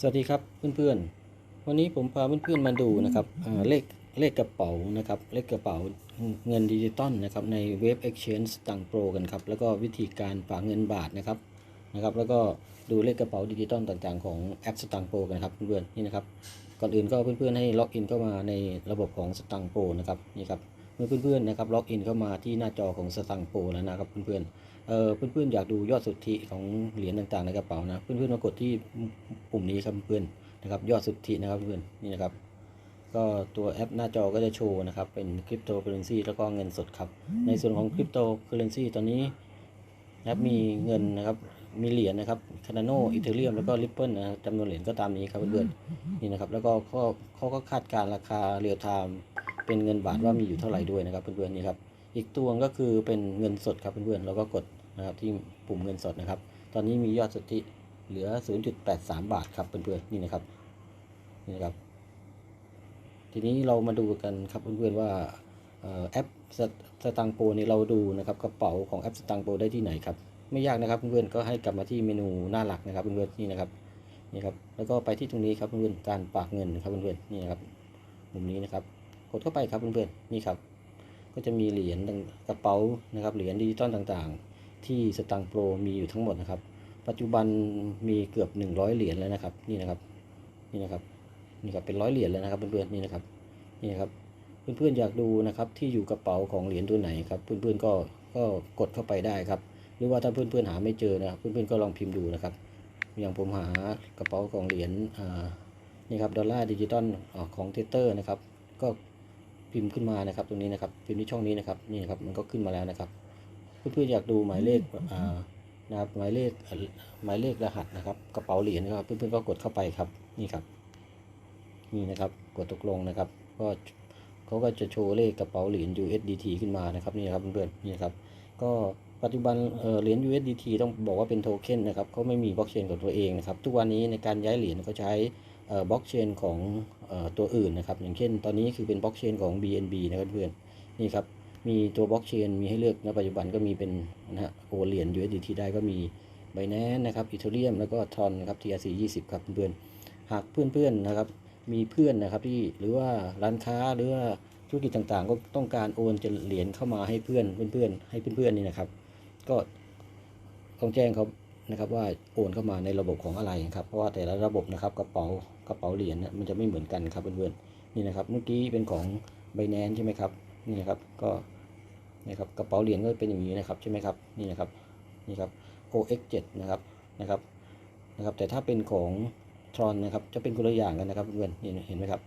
สวัสดีครับเพื่อนๆ วันนี้ผมพาเพื่อนๆมาดูนะครับเลขเลขกระเป๋านะครับเลขกระเป๋าเงินดิจิตอลนะครับในเว็บ Exchange ต่างโปรกันครับแล้วก็วิธีการฝากเงินบาทนะครับนะครับ แล้วก็ดูเลขกระเป๋าดิจิตอลต่างๆของแอปสตังโปรกันครับเพื่อนๆนี่นะครับก่อนอื่นก็เพื่อนๆให้ล็อกอินเข้ามาในระบบของสตังโปรนะครับนี่ครับ เมื่อเพื่อนๆนะครับล็อกอินเข้ามาที่หน้าจอของสตังโปรแล้วนะครับเพื่อนๆเอ่อเพื่อนๆอยากดูยอดสุทธิของเหรียญต่างๆในกระเป๋านะเพื่อนๆมากดที่ปุ่มนี้ครับเพื่อนนะครับยอดสุทธินะครับเพื่อนนี่นะครับก็ตัวแอปหน้าจอก็จะโชว์นะครับเป็นคริปโตเคอเรนซีแล้วก็เงินสดครับในส่วนของคริปโตเคอเรนซีตอนนี้แอปมีเงินนะครับมีเหรียญนะครับคานาโนอีเทเรียมแล้วก็ริปเปิลนะจำนวนเหรียญก็ตามนี้ครับเพื่อนๆนี่นะครับแล้วก็เขาเขาก็คาดการ์ราคาเรียลไทม์ เป็นเงินบาทว่ามีอยู่เท่าไหร่ด้วยนะครับเพื่อนๆนี่ครับอีกตัวก็คือเป็นเงินสดครับเพื่อนๆแล้วก็กดนะครับที่ปุ่มเงินสดนะครับ ตอนนี้มียอดสุทธิเหลือ 0.83 บาทครับเพื่อนๆนี่นะครับนี่นะครับ ทีนี้เรามาดูกันครับเพื่อนๆว่าเอ่อแอปสสตังโปนี่เราดูนะครับกระเป๋าของแอปสตังโปได้ที่ไหนครับไม่ยากนะครับเพื่อนๆก็ให้กลับมาที่เมนูหน้าหลักนะครับเพื่อนๆนี่นะครับนี่ครับแล้วก็ไปที่ตรงนี้ครับเพื่อนๆการฝากเงินครับเพื่อนๆนี่นะครับมุมนี้นะครับ กดเข้าไปครับเพื่อนๆนี่ครับก็จะมีเหรียญต่างกระเป๋านะครับเหรียญดิจิตอลต่างๆ ที่สตังโปรมีอยู่ทั้งหมดนะครับ ปัจจุบันมีเกือบ 100 เหรียญแล้วนะครับนี่นะครับนี่นะครับนี่ครับเป็นร้อยเหรียญแล้วนะครับเพื่อนๆนี่นะครับนี่ครับเพื่อนๆอยากดูนะครับที่อยู่กระเป๋าของเหรียญตัวไหนครับเพื่อนๆก็ก็กดเข้าไปได้ครับ หรือว่าถ้าเพื่อนๆหาไม่เจอนะครับเพื่อนๆก็ลองพิมพ์ดูนะครับ อย่างผมหากระเป๋าของเหรียญนี่ครับดอลลาร์ดิจิตอลของเทเตอร์นะครับก็ พิมพ์ขึ้นมานะครับตรงนี้นะครับพิมพ์ที่ช่องนี้นะครับนี่นะครับมันก็ขึ้นมาแล้วนะครับ เพื่อนๆอยากดูหมายเลขอ่านะครับหมายเลขเอ่อหมายเลขรหัสนะครับกระเป๋าเหรียญนะครับเพื่อนๆก็กดเข้าไปครับนี่ครับนี่นะครับกดตกลงนะครับ ก็เขาก็จะโชว์เลขกระเป๋าเหรียญ USDT ขึ้นมานะครับนี่นะครับเพื่อนๆนี่นะครับก็ปัจจุบันเอ่อเหรียญ USDT ต้องบอกว่าเป็นโทเค็นนะครับเขาไม่มีบล็อกเชนของตัวเองนะครับ ทุกวันนี้ในการย้ายเหรียญเขาใช้เอ่อ บล็อกเชนของออตัวอื่นนะครับอย่างเช่น ตอนนี้คือเป็นบล็อกเชนของ BNB นะครับเพื่อนนี่ครับมีตัวบล็อกเชนมีให้เลือกณปัจจุบันก็มีเป็นนะฮะโอเหรียญ USDT ได้ก็มี Binance นะครับ Ethereum แล้วก็ทอนนะครับ TRC 20 ครับเพื่อนหากเพื่อนๆนะครับมีเพื่อนนะครับที่หรือว่าร้านค้าหรือว่าธุรกิจต่างๆ ก็ต้องการโอนจะเหรียญเข้ามาให้เพื่อนเพื่อนๆให้เพื่อนๆนี่นะครับ ก็ต้องแจ้งเขา นะครับว่าโอนเข้ามาในระบบของอะไรครับเพราะว่าแต่ละระบบนะครับกระเป๋ากระเป๋าเหรียญนี่มันจะไม่เหมือนกันครับเพื่อนๆนี่นะครับเมื่อกี้เป็นของ Binance ใช่ไหมครับนี่นะครับก็นี่ครับกระเป๋าเหรียญก็เป็นอย่างนี้นะครับใช่ไหมครับนี่นะครับนี่ครับ OX7 นะครับนะครับนะครับ แต่ถ้าเป็นของทรอนนะครับจะเป็นคนละอย่างกันนะครับเพื่อนๆนี่เห็นไหมครับ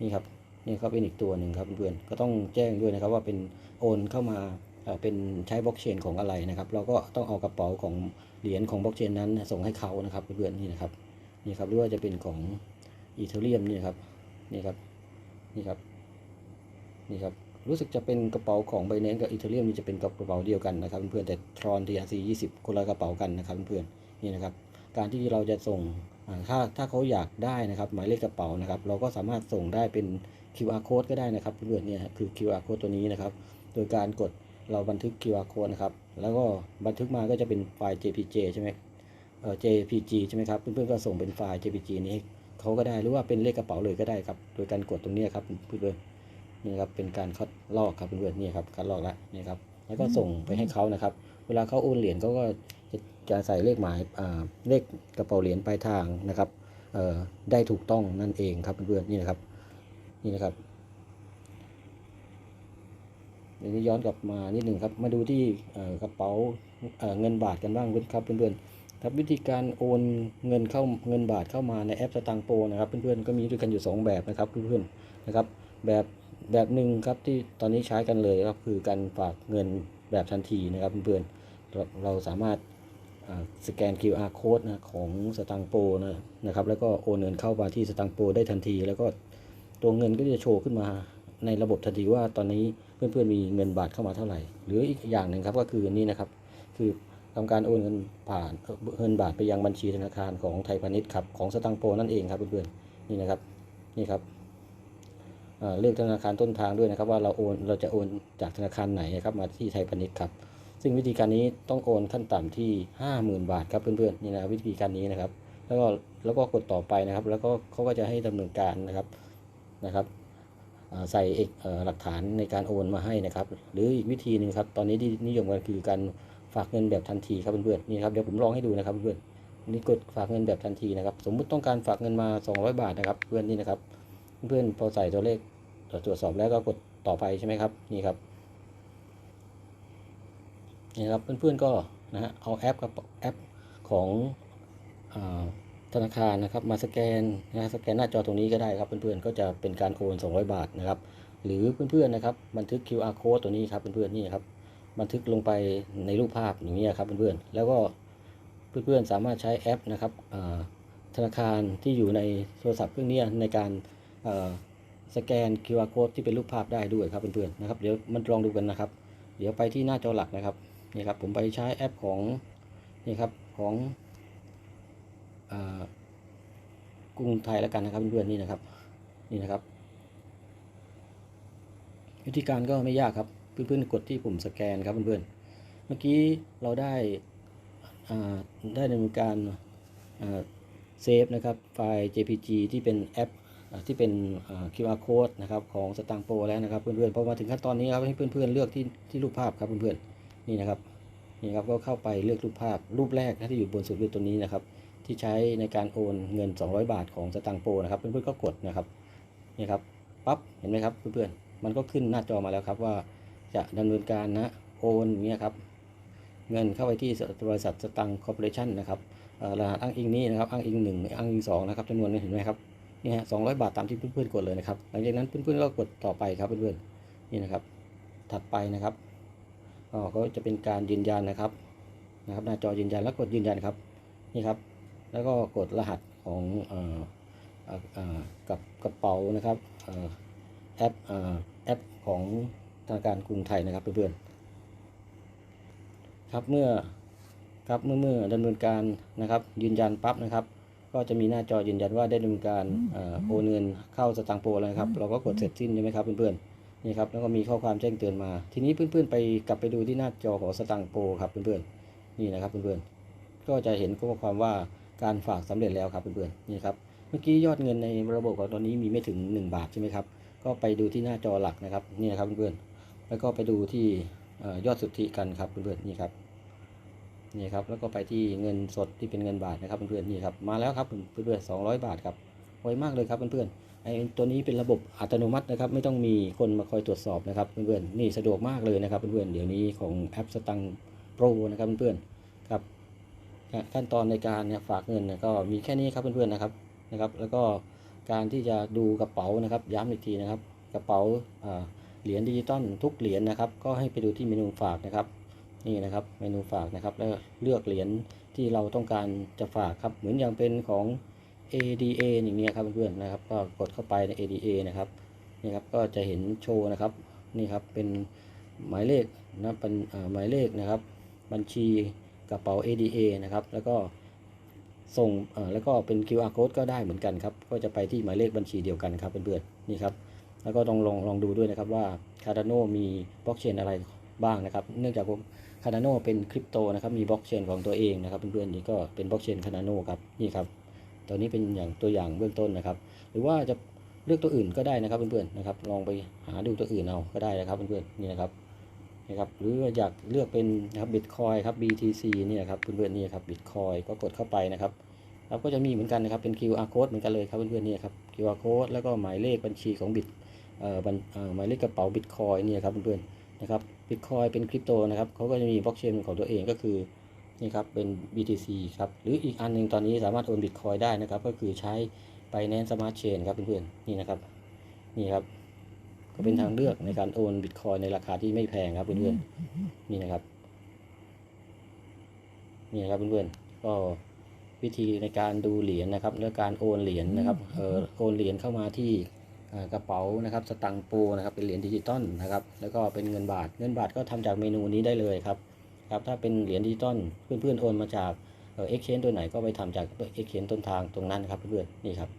นี่ครับนี่ก็เป็นอีกตัวหนึ่งครับเพื่อนๆก็ต้องแจ้งด้วยนะครับว่าเป็นโอนเข้ามา เอ่อเป็นใช้บล็อกเชนของอะไรนะครับ เราก็ต้องเอากระเป๋าของเหรียญของบล็อกเชนนั้นส่งให้เขานะครับเพื่อนๆนี่นะครับนี่ครับหรือว่าจะเป็นของอีเทเรียมนี่ครับนี่ครับนี่ครับนี่ครับรู้สึกจะเป็นกระเป๋าของไบแนนกับอีเทเรียมนี่จะเป็นกระเป๋าเดียวกันนะครับเพื่อนๆแต่ทรอน TRC 20คนละกระเป๋ากันนะครับเพื่อนๆนี่นะครับการที่เราจะส่งถ้าถ้าเขาอยากได้นะครับ หมายเลขกระเป๋านะครับ เราก็สามารถส่งได้เป็น QR code ก็ได้นะครับเพื่อนๆเนี่ยคือ QR code ตัวนี้นะครับ โดยการกด เราบันทึก QR code นะครับ แล้วก็บันทึกมาก็จะเป็นไฟล์ JPG ใช่ไหมเอ่อ JPG ใช่ไหมครับ เพื่อนๆก็ส่งเป็นไฟล์ JPG นี้เขาก็ได้หรือว่าเป็นเลขกระเป๋าเลยก็ได้ครับ โดยการกดตรงนี้ครับเพื่อนๆนี่ครับเป็นการคัดลอกครับเพื่อนๆนี่ครับคัดลอกแล้วนี่ครับแล้วก็ส่งไปให้เขานะครับ เวลาเขาโอนเหรียญเขาก็จะจะใส่เลขหมายอ่าเลขกระเป๋าเหรียญปลายทางนะครับเอ่อได้ถูกต้องนั่นเองครับเพื่อนๆนี่นะครับนี่นะครับ เดี๋ยวนี้ย้อนกลับมานิดหนึ่งครับมาดูที่กระเป๋าเเงินบาทกันบ้างครับเพื่อนๆครับวิธีการโอนเงินเข้าเงินบาทเข้ามาในแอปสตางค์โปรนะครับเพื่อนๆก็มีด้วยกันอยู่สองแบบนะครับเพื่อนๆนะครับแบบแบบหนึ่งครับที่ตอนนี้ใช้กันเลยครับคือการฝากเงินแบบทันทีนะครับเพื่อนๆเราเราสามารถสแกน QR code นะของสตังโปนะนะครับแล้วก็โอนเงินเข้ามาที่สตังโปได้ทันที แล้วก็ตัวเงินก็จะโชว์ขึ้นมา ในระบบทันทีว่าตอนนี้เพื่อนๆมีเงินบาทเข้ามาเท่าไหร่ หรืออีกอย่างหนึ่งครับก็คืออันนี้นะครับ คือทำการโอนเงินผ่านเงินบาทไปยังบัญชีธนาคารของไทยพาณิชย์ครับของสตังโปนั่นเองครับเพื่อนๆนี่นะครับนี่ครับเอ่อเลือกธนาคารต้นทางด้วยนะครับ ว่าเราโอนเราจะโอนจากธนาคารไหนนะครับมาที่ไทยพาณิชย์ครับซึ่งวิธีการนี้ต้องโอนขั้นต่ำที่ 50,000 บาทครับเพื่อนๆนี่นะวิธีการนี้นะครับ แล้วก็แล้วก็กดต่อไปนะครับ แล้วก็เขาก็จะให้ดำเนินการนะครับนะครับ ใส่เอกหลักฐานในการโอนมาให้นะครับ หรืออีกวิธีหนึ่งครับ ตอนนี้ที่นิยมกันคือการฝากเงินแบบทันทีครับเพื่อนๆนี่ครับเดี๋ยวผมลองให้ดูนะครับเพื่อนๆนี่กดฝากเงินแบบทันทีนะครับ สมมุติต้องการฝากเงินมา 200 บาทนะครับ เพื่อนนี่นะครับ เพื่อนพอใส่ตัวเลขตรวจสอบแล้วก็กดต่อไปใช่ไหมครับนี่ครับนี่ครับเพื่อนๆก็นะฮะเอาแอปกับแอปของอา ธนาคารนะครับมาสแกนนะสแกนหน้าจอตรงนี้ก็ได้ครับเพื่อนๆก็จะเป็นการโอน 200 บาทนะครับหรือเพื่อนๆนะครับบันทึก QR code ตัวนี้ครับเพื่อนๆนี่ครับบันทึกลงไปในรูปภาพอย่างนี้ครับเพื่อนๆแล้วก็เพื่อนๆสามารถใช้แอปนะครับธนาคารที่อยู่ในโทรศัพท์เครื่องนี้ในการสแกน QR code ที่เป็นรูปภาพได้ด้วยครับเพื่อนๆนะครับเดี๋ยวมันลองดูกันนะครับ เดี๋ยวไปที่หน้าจอหลักนะครับนี่ครับผมไปใช้แอปของนี่ครับของ กรุงไทยแล้วกันนะครับเพื่อนๆนี่นะครับนี่นะครับ วิธีการก็ไม่ยากครับเพื่อนๆกดที่ปุ่มสแกนครับเพื่อนๆเมื่อกี้เราได้ได้ดำเนินการเซฟนะครับไฟล์ JPG ที่เป็นแอปอที่เป็นอ่า QR code นะครับของสตังโปรแล้วนะครับเพื่อนๆพอมาถึงขั้นตอนนี้ครับให้เพื่อนๆเลือกที่ที่รูปภาพครับเพื่อนๆนี่นะครับนี่ครับก็เข้าไปเลือกรูปภาพรูปแรกนะที่อยู่บนสุดคือตัวนี้นะครับ ที่ใช้ในการโอนเงิน 200 บาทของสตังโปรนะครับเพื่อนๆก็กดนะครับนี่ครับปั๊บเห็นไหมครับเพื่อนๆมันก็ขึ้นหน้าจอมาแล้วครับว่าจะดำเนินการนะโอนอย่างเงี้ยครับเงินเข้าไปที่บริษัทสตังคอร์ปอเรชั่นนะครับรหัสอ้างอิงนี้นะครับอ้างอิงหนึ่งอ้างอิงสองนะครับจำนวนนี้เห็นไหมครับนี่ฮะสองบาทตามที่เพื่อนๆกดเลยนะครับหลังจากนั้นเพื่อนๆก็กดต่อไปครับเพื่อนๆนี่นะครับ ถัดไปนะครับอ๋อก็จะเป็นการยืนยันนะครับนะครับ หน้าจอยืนยันแล้วกดยืนยันครับนี่ครับ แล้วก็กดรหัสของเอ่อเอ่อเอ่อกับกระเป๋านะครับเอ่อแอปเอ่อแอปของธนาคารกรุงไทยนะครับเพื่อนๆครับเมื่อครับเมื่อเมื่อดำเนินการนะครับยืนยันปั๊บนะครับ ก็จะมีหน้าจอยืนยันว่าได้ดำเนินการเอ่อโอนเงินเข้าสตางค์โปรแล้วนะครับ เราก็กดเสร็จสิ้นใช่ไหมครับเพื่อนๆนี่ครับแล้วก็มีข้อความแจ้งเตือนมา ทีนี้เพื่อนๆไปกลับไปดูที่หน้าจอของสตางค์โปรครับเพื่อนๆนี่นะครับเพื่อนๆก็จะเห็นข้อความว่า การฝากสำเร็จแล้วครับเพื่อนๆนี่ครับเมื่อกี้ยอดเงินในระบบของตอนนี้มีไม่ถึง 1 บาทใช่ไหมครับก็ไปดูที่หน้าจอหลักนะครับนี่นะครับเพื่อนๆแล้วก็ไปดูที่ยอดสุทธิกันครับเพื่อนๆนี่ครับนี่ครับแล้วก็ไปที่เงินสดที่เป็นเงินบาทนะครับเพื่อนๆนี่ครับมาแล้วครับเพื่อนๆสองร้อยบาทครับไวมากเลยครับเพื่อนๆไอ้ตัวนี้เป็นระบบอัตโนมัตินะครับ ไม่ต้องมีคนมาคอยตรวจสอบนะครับเพื่อนๆนี่สะดวกมากเลยนะครับเพื่อนๆเดี๋ยวนี้ของแอปสตังโปรนะครับเพื่อนๆ ขั้นตอนในการเนี่ยฝากเงินเนี่ยก็มีแค่นี้ครับเพื่อนๆนะครับนะครับ แล้วก็การที่จะดูกระเป๋านะครับย้ำอีกทีนะครับ กระเป๋าเหรียญดิจิตอลทุกเหรียญนะครับ ก็ให้ไปดูที่เมนูฝากนะครับนี่นะครับเมนูฝากนะครับแล้วเลือกเหรียญที่เราต้องการจะฝากครับเหมือนอย่างเป็นของ ADA อย่างเงี้ยครับเพื่อนๆนะครับ ก็กดเข้าไปใน ADA นะครับนี่ครับก็จะเห็นโชว์นะครับนี่ครับเป็นหมายเลขนะเป็นหมายเลขนะครับ บัญชี กระเป๋า ADA นะครับ แล้วก็ส่งแล้วก็เป็น QR code ก็ได้เหมือนกันครับ ก็จะไปที่หมายเลขบัญชีเดียวกันครับเพื่อนๆนี่ครับ แล้วก็ต้องลองลองดูด้วยนะครับว่า Cardano มีบล็อกเชนอะไรบ้างนะครับ เนื่องจากผมคานาโนเป็นคริปโตนะครับมีบล็อกเชนของตัวเองนะครับเพื่อนๆนี่ก็เป็นบล็อกเชนคานาโนครับนี่ครับตัวนี้เป็นอย่างตัวอย่างเบื้องต้นนะครับ หรือว่าจะเลือกตัวอื่นก็ได้นะครับเพื่อนๆนะครับลองไปหาดูตัวอื่นเอาก็ได้นะครับเพื่อนๆนี่นะครับ นะครับหรืออยากเลือกเป็นนะครับบิตคอยครับ BTC เนี่นะครับเพื่อนๆนี่ครับบิตคอยก็กดเข้าไปนะครับแล้วก็จะมีเหมือนกันนะครับเป็น QR code เหมือนกันเลยครับเพื่อนๆนี่ครับ QR code แล้วก็หมายเลขบัญชีของบิตเอ่อบัญเอ่อหมายเลขกระเป๋าบิตคอยเนี่ยครับเพื่อนๆนะครับบิตคอยเป็นคริปโตนะครับเขาก็จะมีบล็อกเชนของตัวเองก็คือนี่ครับเป็น BTC ครับหรืออีกอันหนึ่งตอนนี้สามารถโอนบิตคอยได้นะครับก็คือใช้ Binance Smart Chain ครับเพื่อนๆนี่นะครับนี่ครับ ก็เป็นทางเลือกในการโอนบิตคอยในราคาที่ไม่แพงครับเพื่อนๆนี่นะครับ นี่นะครับเพื่อนๆก็วิธีในการดูเหรียญนะครับและการโอนเหรียญนะครับเออโอนเหรียญเข้ามาที่กระเป๋านะครับสตังโปนะครับเป็นเหรียญดิจิตอลนะครับแล้วก็เป็นเงินบาทเงินบาทก็ทำจากเมนูนี้ได้เลยครับครับถ้าเป็นเหรียญดิจิตอลเพื่อนๆโอนมาจากเอ็กชแนนตัวไหนก็ไปทำจากเอ็กชแนนต้นทางตรงนั้นครับเพื่อนๆนี่ครับ